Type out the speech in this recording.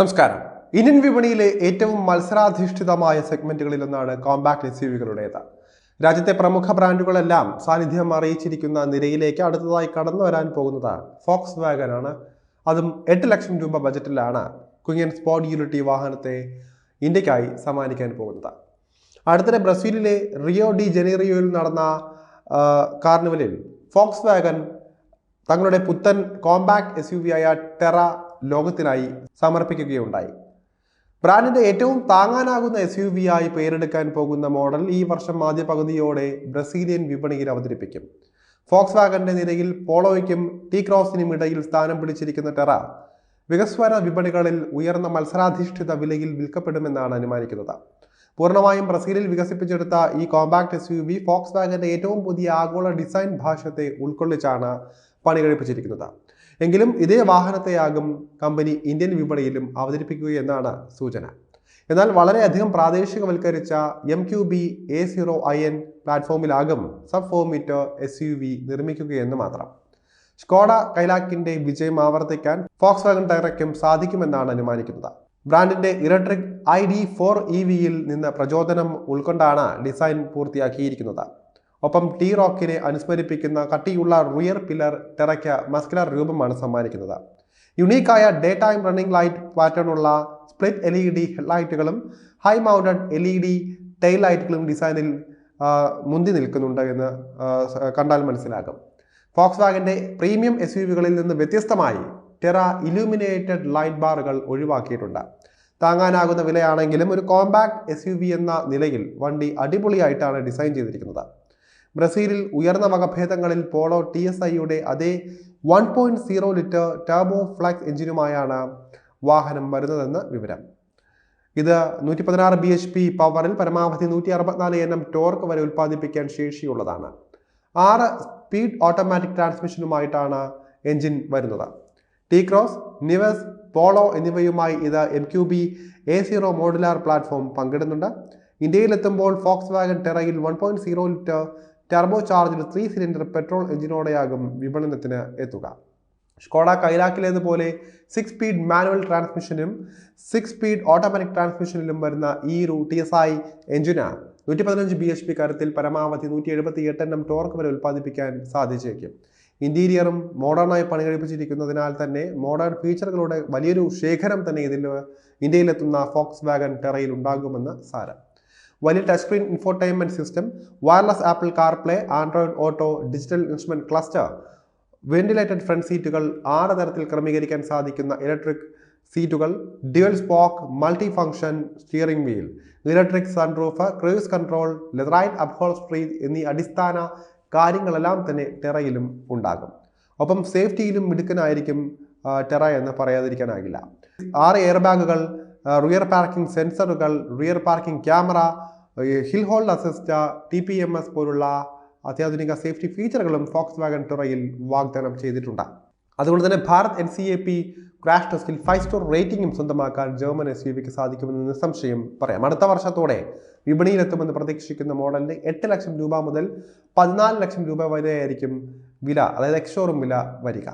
നമസ്കാരം. ഇന്ത്യൻ വിപണിയിലെ ഏറ്റവും മത്സരാധിഷ്ഠിതമായ സെഗ്മെന്റുകളിലൊന്നാണ് കോമ്പാക്ട് എസ് യുവികളുടേത് രാജ്യത്തെ പ്രമുഖ ബ്രാൻഡുകളെല്ലാം സാന്നിധ്യം അറിയിച്ചിരിക്കുന്ന നിരയിലേക്ക് അടുത്തതായി കടന്നു വരാൻ പോകുന്നത് ഫോക്സ് വാഗൻ ആണ്. അതും എട്ട് ലക്ഷം രൂപ ബജറ്റിലാണ് കുഞ്ഞൻ സ്പോട്ട് യൂണിറ്റി വാഹനത്തെ ഇന്ത്യക്കായി സമ്മാനിക്കാൻ പോകുന്നത്. അടുത്തിടെ ബ്രസീലിലെ റിയോ ഡി ജനീറിയോയിൽ നടന്ന കാർണിവലിൽ ഫോക്സ് വാഗൻ തങ്ങളുടെ പുത്തൻ കോമ്പാക്ട് എസ് യു വി ആയ ടെറ ലോകത്തിനായി സമർപ്പിക്കുകയുണ്ടായി. ബ്രാൻഡിന്റെ ഏറ്റവും താങ്ങാനാകുന്ന എസ് യു വി ആയി പേരെടുക്കാൻ പോകുന്ന മോഡൽ ഈ വർഷം ആദ്യ പകുതിയോടെ ബ്രസീലിയൻ വിപണിയിൽ അവതരിപ്പിക്കും. ഫോക്സ് വാഗന്റെ നിരയിൽ പോളോയ്ക്കും ടി ക്രോസിനും ഇടയിൽ സ്ഥാനം പിടിച്ചിരിക്കുന്ന ടെറ വികസ്വര വിപണികളിൽ ഉയർന്ന മത്സരാധിഷ്ഠിത വിലയിൽ വിൽക്കപ്പെടുമെന്നാണ് അനുമാനിക്കുന്നത്. പൂർണമായും ബ്രസീലിൽ വികസിപ്പിച്ചെടുത്ത ഈ കോമ്പാക്ട് എസ് യു വി ഫോക്സ് വാഗന്റെ ഏറ്റവും പുതിയ ആഗോള ഡിസൈൻ ഭാഷത്തെ ഉൾക്കൊള്ളിച്ചാണ് പണി കഴിപ്പിച്ചിരിക്കുന്നത് എങ്കിലും ഇതേ വാഹനത്തെയാകും കമ്പനി ഇന്ത്യൻ വിപണിയിലും അവതരിപ്പിക്കുകയെന്നാണ് സൂചന. എന്നാൽ വളരെയധികം പ്രാദേശികവൽക്കരിച്ച M Q B A zero I N പ്ലാറ്റ്ഫോമിലാകും sub four meter S U V നിർമ്മിക്കുകയെന്ന് മാത്രം. സ്കോഡ കൈലാക്കിന്റെ വിജയം ആവർത്തിക്കാൻ ഫോക്സ് വാഗൺ ടയറയ്ക്കും സാധിക്കുമെന്നാണ് അനുമാനിക്കുന്നത്. ബ്രാൻഡിന്റെ electric I D four E വിയിൽ നിന്ന് പ്രചോദനം ഉൾക്കൊണ്ടാണ് ഡിസൈൻ പൂർത്തിയാക്കിയിരിക്കുന്നത്. ഒപ്പം ടി റോക്കിനെ അനുസ്മരിപ്പിക്കുന്ന കട്ടിയുള്ള റിയർ പില്ലർ ടെറയ്ക്ക് മസ്കുലർ രൂപമാണ് സമ്മാനിക്കുന്നത്. യുണീക്കായ ഡേ ടൈം റണ്ണിംഗ് ലൈറ്റ് പാറ്റേണുള്ള split L E D ഹെഡ്ലൈറ്റുകളും high mounted L E D tail ലൈറ്റുകളും ഡിസൈനിൽ മുന്തി നിൽക്കുന്നുണ്ട് എന്ന് കണ്ടാൽ മനസ്സിലാകും. ഫോക്സ് വാഗന്റെ പ്രീമിയം എസ് യു വികളിൽ നിന്ന് വ്യത്യസ്തമായി ടെറ ഇലൂമിനേറ്റഡ് ലൈറ്റ് ബാറുകൾ ഒഴിവാക്കിയിട്ടുണ്ട്. താങ്ങാനാകുന്ന വിലയാണെങ്കിലും ഒരു കോമ്പാക്ട് എസ് എന്ന നിലയിൽ വണ്ടി അടിപൊളിയായിട്ടാണ് ഡിസൈൻ ചെയ്തിരിക്കുന്നത്. ബ്രസീലിൽ ഉയർന്ന വകഭേദങ്ങളിൽ പോളോ ടി എസ് ഐയുടെ അതേ one point zero litre turbo flex എഞ്ചിനുമായാണ് വാഹനം വരുന്നതെന്ന് വിവരം. ഇത് നൂറ്റി പതിനാറ് ബി എച്ച് പി പവറിൽ പരമാവധി നൂറ്റി അറുപത്തിനാല് എൻ എം ടോർക്ക് വരെ ഉൽപ്പാദിപ്പിക്കാൻ ശേഷിയുള്ളതാണ്. ആറ് സ്പീഡ് ഓട്ടോമാറ്റിക് ട്രാൻസ്മിഷനുമായിട്ടാണ് എഞ്ചിൻ വരുന്നത്. ടി ക്രോസ് നിവസ് പോളോ എന്നിവയുമായി ഇത് M Q B A zero modular platform പങ്കിടുന്നുണ്ട്. ഇന്ത്യയിലെത്തുമ്പോൾ Volkswagen ടെറയിൽ one point zero litre turbo charged three cylinder petrol എഞ്ചിനോടെയാകും വിപണനത്തിന് എത്തുക. സ്കോഡ കൈലാക്കിലേതുപോലെ സിക്സ് സ്പീഡ് മാനുവൽ ട്രാൻസ്മിഷനും സിക്സ് സ്പീഡ് ഓട്ടോമാറ്റിക് ട്രാൻസ്മിഷനിലും വരുന്ന ഈ ഒരു ടി എസ് ഐ എഞ്ചിനാണ് നൂറ്റി പതിനഞ്ച് ബി എച്ച് പി കരുത്തിൽ പരമാവധി നൂറ്റി എഴുപത്തി എട്ട് എണ്ണം ടോർക്ക് വരെ ഉൽപ്പാദിപ്പിക്കാൻ സാധിച്ചേക്കും. ഇന്റീരിയറും മോഡേണായി പണി കഴിപ്പിച്ചിരിക്കുന്നതിനാൽ തന്നെ മോഡേൺ ഫീച്ചറുകളുടെ വലിയൊരു ശേഖരം തന്നെ ഇതിൽ ഇന്ത്യയിലെത്തുന്ന ഫോക്സ് വാഗൻ ടെറയിൽ ഉണ്ടാകുമെന്ന് സാരം. വലിയ touch screen infotainment system wireless Apple CarPlay Android auto digital instrument cluster ventilated front സീറ്റുകൾ ആറ് തരത്തിൽ ക്രമീകരിക്കാൻ സാധിക്കുന്ന ഇലക്ട്രിക് സീറ്റുകൾ dual spoke multi function steering wheel electric sunroof cruise control leatherette upholstery എന്നീ അടിസ്ഥാന കാര്യങ്ങളെല്ലാം തന്നെ ടെറയിലും ഉണ്ടാകും. ഒപ്പം സേഫ്റ്റിയിലും മിടുക്കനായിരിക്കും ടെറ എന്ന് പറയാതിരിക്കാനാകില്ല. ആറ് എയർ ബാഗുകൾ റിയർ പാർക്കിംഗ് സെൻസറുകൾ rear parking camera hill hold assist T P M S പോലുള്ള അത്യാധുനിക സേഫ്റ്റി ഫീച്ചറുകളും ഫോക്സ് വാഗൻ ടെറയിൽ വാഗ്ദാനം ചെയ്തിട്ടുണ്ട്. അതുകൊണ്ട് തന്നെ Bharat N C A P crash ടെസ്റ്റിൽ ഫൈവ് സ്റ്റാർ റേറ്റിംഗും സ്വന്തമാക്കാൻ ജർമ്മൻ എസ് യു വിക്ക് സാധിക്കുമെന്ന് നിസ്സംശയം പറയാം. അടുത്ത വർഷത്തോടെ വിപണിയിലെത്തുമെന്ന് പ്രതീക്ഷിക്കുന്ന മോഡലിന് എട്ട് ലക്ഷം രൂപ മുതൽ പതിനാല് ലക്ഷം രൂപ വരെയായിരിക്കും വില അതായത് എക്സ്ഷോറും വില വരിക.